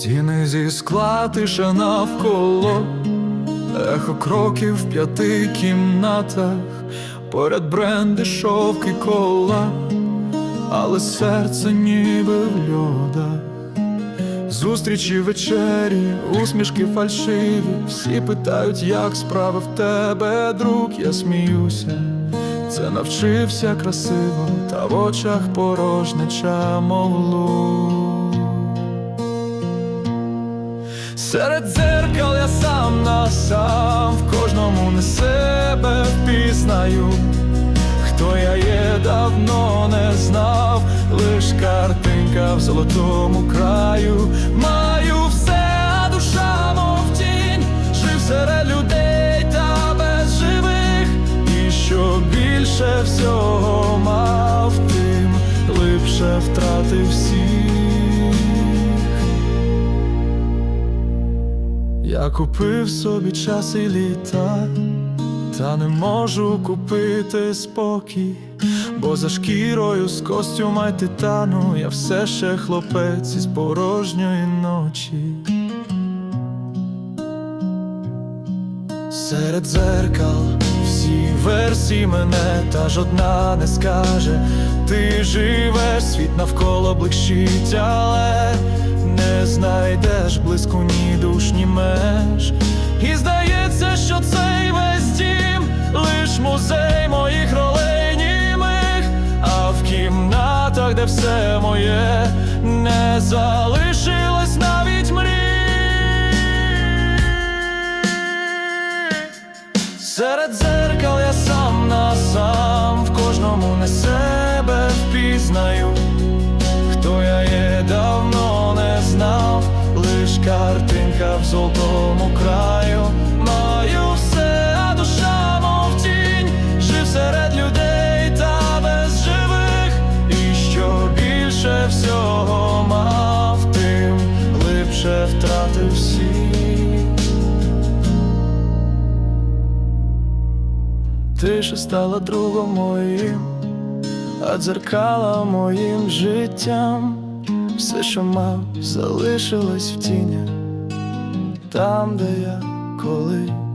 зі скла тиша навколо, ехо кроків в п'яти кімнатах, поряд бренди, шовки кола, але серце ніби в льодах. Зустрічі вечері, усмішки фальшиві, всі питають, як справи в тебе, друг, я сміюся. Це навчився красиво, та в очах порожнеча мов луг. Серед дзеркал я сам на сам, в кожному не себе впізнаю. Хто я є, давно не знав, лиш картинка в золотому краю. Маю все, а душа, мов тінь, жив серед людей та без живих. І що більше всього мав, тим глибше втратив всіх. Я купив собі час і літа, та не можу купити спокій, бо за шкірою з костюма й титану я все ще хлопець із порожньої ночі. Серед дзеркал всі версії мене, та жодна не скаже. Ти живеш, світ навколо блищить, але знайдеш блиску ні душ, ні меж. І здається, що цей весь дім лиш музей моїх ролей німих, а в кімнатах, де все моє, не залишилось навіть мрій. Серед дзеркал я сам на сам, в кожному не себе впізнаю. Картинка в золотому краю. Маю все, а душа, мов тінь, жив серед людей та без живих. І що більше всього мав, тим глибше втратив всіх. Тиша стала другом моїм, а дзеркала моїм життям. Все, що мав, залишилось в тінях, там, де я колись.